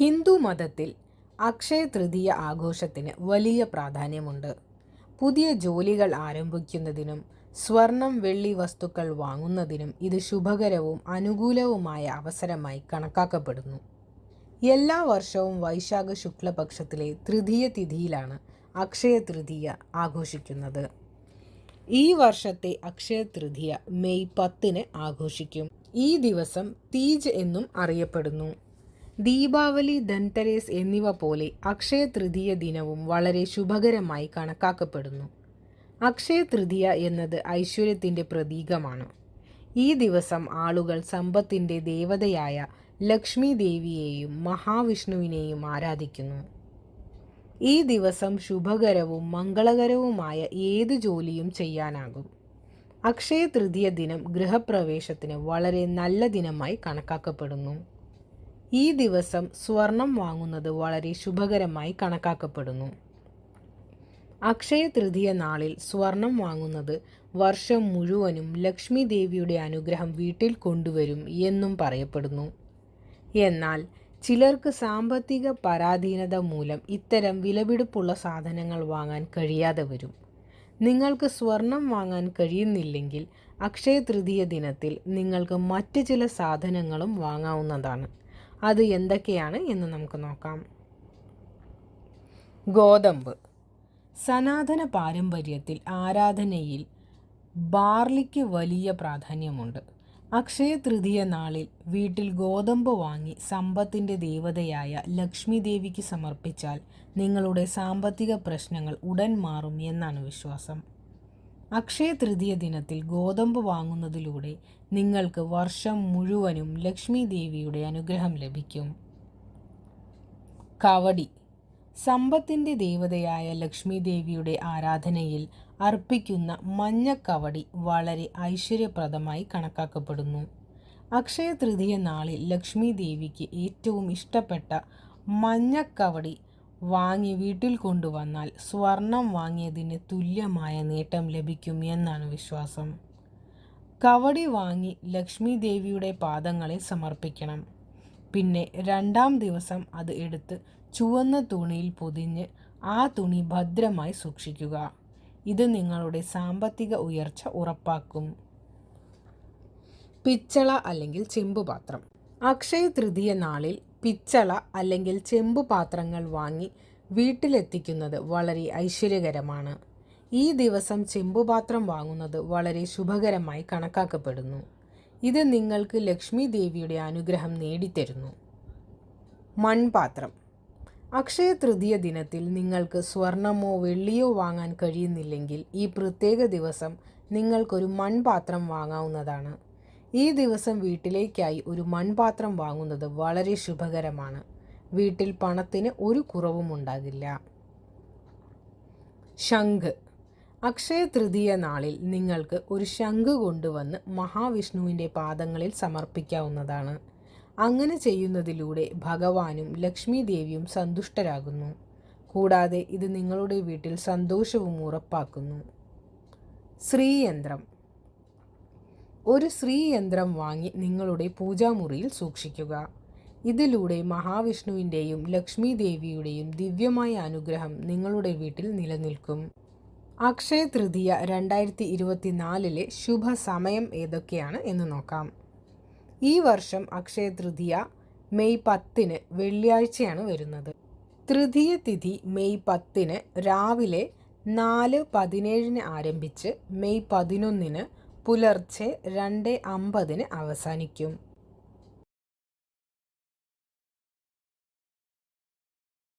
ഹിന്ദു മതത്തിൽ അക്ഷയ തൃതീയ ആഘോഷത്തിന് വലിയ പ്രാധാന്യമുണ്ട്. പുതിയ ജോലികൾ ആരംഭിക്കുന്നതിനും സ്വർണം വെള്ളി വസ്തുക്കൾ വാങ്ങുന്നതിനും ഇത് ശുഭകരവും അനുകൂലവുമായ അവസരമായി കണക്കാക്കപ്പെടുന്നു. എല്ലാ വർഷവും വൈശാഖ ശുക്ലപക്ഷത്തിലെ തൃതീയ തിഥിയിലാണ് അക്ഷയ തൃതീയ ആഘോഷിക്കുന്നത്. ഈ വർഷത്തെ അക്ഷയ തൃതീയ മെയ് പത്തിന് ആഘോഷിക്കും. ഈ ദിവസം തീജ് എന്നും അറിയപ്പെടുന്നു. ദീപാവലി ധൻതരേസ് എന്നിവ പോലെ അക്ഷയ തൃതീയ ദിനവും വളരെ ശുഭകരമായി കണക്കാക്കപ്പെടുന്നു. അക്ഷയ തൃതീയ എന്നത് ഐശ്വര്യത്തിന്റെ പ്രതീകമാണ്. ഈ ദിവസം ആളുകൾ സമ്പത്തിന്റെ ദേവതയായ ലക്ഷ്മി ദേവിയെയും മഹാവിഷ്ണുവിനെയും ആരാധിക്കുന്നു. ഈ ദിവസം ശുഭകരവും മംഗളകരവുമായ ഏത് ജോലിയും ചെയ്യാനാകും. അക്ഷയ തൃതീയ ദിനം ഗൃഹപ്രവേശത്തിന് വളരെ നല്ല ദിനമായി കണക്കാക്കപ്പെടുന്നു. ഈ ദിവസം സ്വർണം വാങ്ങുന്നത് വളരെ ശുഭകരമായി കണക്കാക്കപ്പെടുന്നു. അക്ഷയ തൃതീയ നാളിൽ സ്വർണം വാങ്ങുന്നത് വർഷം മുഴുവനും ലക്ഷ്മി ദേവിയുടെ അനുഗ്രഹം വീട്ടിൽ കൊണ്ടുവരും എന്നും പറയപ്പെടുന്നു. എന്നാൽ ചിലർക്ക് സാമ്പത്തിക പരാധീനത മൂലം ഇത്തരം വിലപിടിപ്പുള്ള സാധനങ്ങൾ വാങ്ങാൻ കഴിയാതെ വരും. നിങ്ങൾക്ക് സ്വർണം വാങ്ങാൻ കഴിയുന്നില്ലെങ്കിൽ അക്ഷയ തൃതീയ ദിനത്തിൽ നിങ്ങൾക്ക് മറ്റ് ചില സാധനങ്ങളും വാങ്ങാവുന്നതാണ്. അത് എന്തൊക്കെയാണ് എന്ന് നമുക്ക് നോക്കാം. ഗോതമ്പ്. സനാതന പാരമ്പര്യത്തിൽ ആരാധനയിൽ ബാർലിക്ക് വലിയ പ്രാധാന്യമുണ്ട്. അക്ഷയ തൃതീയ നാളിൽ വീട്ടിൽ ഗോതമ്പ് വാങ്ങി സമ്പത്തിന്റെ ദേവതയായ ലക്ഷ്മി ദേവിക്ക് സമർപ്പിച്ചാൽ നിങ്ങളുടെ സാമ്പത്തിക പ്രശ്നങ്ങൾ ഉടൻ മാറും എന്നാണ് വിശ്വാസം. അക്ഷയ തൃതീയ ദിനത്തിൽ ഗോതമ്പ് വാങ്ങുന്നതിലൂടെ നിങ്ങൾക്ക് വർഷം മുഴുവനും ലക്ഷ്മി ദേവിയുടെ അനുഗ്രഹം ലഭിക്കും. കവടി. സമ്പത്തിന്റെ ദേവതയായ ലക്ഷ്മി ദേവിയുടെ ആരാധനയിൽ അർപ്പിക്കുന്ന മഞ്ഞ കവടി വളരെ ഐശ്വര്യപ്രദമായി കണക്കാക്കപ്പെടുന്നു. അക്ഷയ തൃതീയ നാളിൽ ലക്ഷ്മി ദേവിക്ക് ഏറ്റവും ഇഷ്ടപ്പെട്ട മഞ്ഞക്കവടി വാങ്ങി വീട്ടിൽ കൊണ്ടുവന്നാൽ സ്വർണം വാങ്ങിയതിന് തുല്യമായ നേട്ടം ലഭിക്കും എന്നാണ് വിശ്വാസം. കവടി വാങ്ങി ലക്ഷ്മി ദേവിയുടെ പാദങ്ങളെ സമർപ്പിക്കണം. പിന്നെ രണ്ടാം ദിവസം അത് എടുത്ത് ചുവന്ന തുണിയിൽ പൊതിഞ്ഞ് ആ തുണി ഭദ്രമായി സൂക്ഷിക്കുക. ഇത് നിങ്ങളുടെ സാമ്പത്തിക ഉയർച്ച ഉറപ്പാക്കും. പിച്ചള അല്ലെങ്കിൽ ചെമ്പുപാത്രം അക്ഷയ തൃതീയ നാളിൽ പിച്ചള അല്ലെങ്കിൽ ചെമ്പ് പാത്രങ്ങൾ വാങ്ങി വീട്ടിലെത്തിക്കുന്നത് വളരെ ഐശ്വര്യകരമാണ്. ഈ ദിവസം ചെമ്പുപാത്രം വാങ്ങുന്നത് വളരെ ശുഭകരമായി കണക്കാക്കപ്പെടുന്നു. ഇത് നിങ്ങൾക്ക് ലക്ഷ്മി ദേവിയുടെ അനുഗ്രഹം നേടിത്തരുന്നു. മൺപാത്രം. അക്ഷയ തൃതീയ ദിനത്തിൽ നിങ്ങൾക്ക് സ്വർണമോ വെള്ളിയോ വാങ്ങാൻ കഴിയുന്നില്ലെങ്കിൽ ഈ പ്രത്യേക ദിവസം നിങ്ങൾക്കൊരു മൺപാത്രം വാങ്ങാവുന്നതാണ്. ഈ ദിവസം വീട്ടിലേക്കായി ഒരു മൺപാത്രം വാങ്ങുന്നത് വളരെ ശുഭകരമാണ്. വീട്ടിൽ പണത്തിന് ഒരു കുറവും ഉണ്ടാകില്ല. ശംഖ്. അക്ഷയ തൃതീയ നാളിൽ നിങ്ങൾക്ക് ഒരു ശംഖ് കൊണ്ടുവന്ന് മഹാവിഷ്ണുവിന്റെ പാദങ്ങളിൽ സമർപ്പിക്കാവുന്നതാണ്. അങ്ങനെ ചെയ്യുന്നതിലൂടെ ഭഗവാനും ലക്ഷ്മി ദേവിയും സന്തുഷ്ടരാകുന്നു. കൂടാതെ ഇത് നിങ്ങളുടെ വീട്ടിൽ സന്തോഷവും ഉറപ്പാക്കുന്നു. ശ്രീയന്ത്രം. ഒരു ശ്രീയന്ത്രം വാങ്ങി നിങ്ങളുടെ പൂജാമുറിയിൽ സൂക്ഷിക്കുക. ഇതിലൂടെ മഹാവിഷ്ണുവിന്റെയും ലക്ഷ്മി ദേവിയുടെയും ദിവ്യമായ അനുഗ്രഹം നിങ്ങളുടെ വീട്ടിൽ നിലനിൽക്കും. അക്ഷയ തൃതീയ രണ്ടായിരത്തി ഇരുപത്തിനാലിലെ ശുഭസമയം ഏതൊക്കെയാണ് എന്ന് നോക്കാം. ഈ വർഷം അക്ഷയ തൃതീയ മെയ് പത്തിന് വെള്ളിയാഴ്ചയാണ് വരുന്നത്. തൃതീയ തിഥി മെയ് പത്തിന് രാവിലെ നാല് പതിനേഴിന് ആരംഭിച്ച് മെയ് പതിനൊന്നിന് പുലർച്ചെ രണ്ട് അമ്പതിന് അവസാനിക്കും.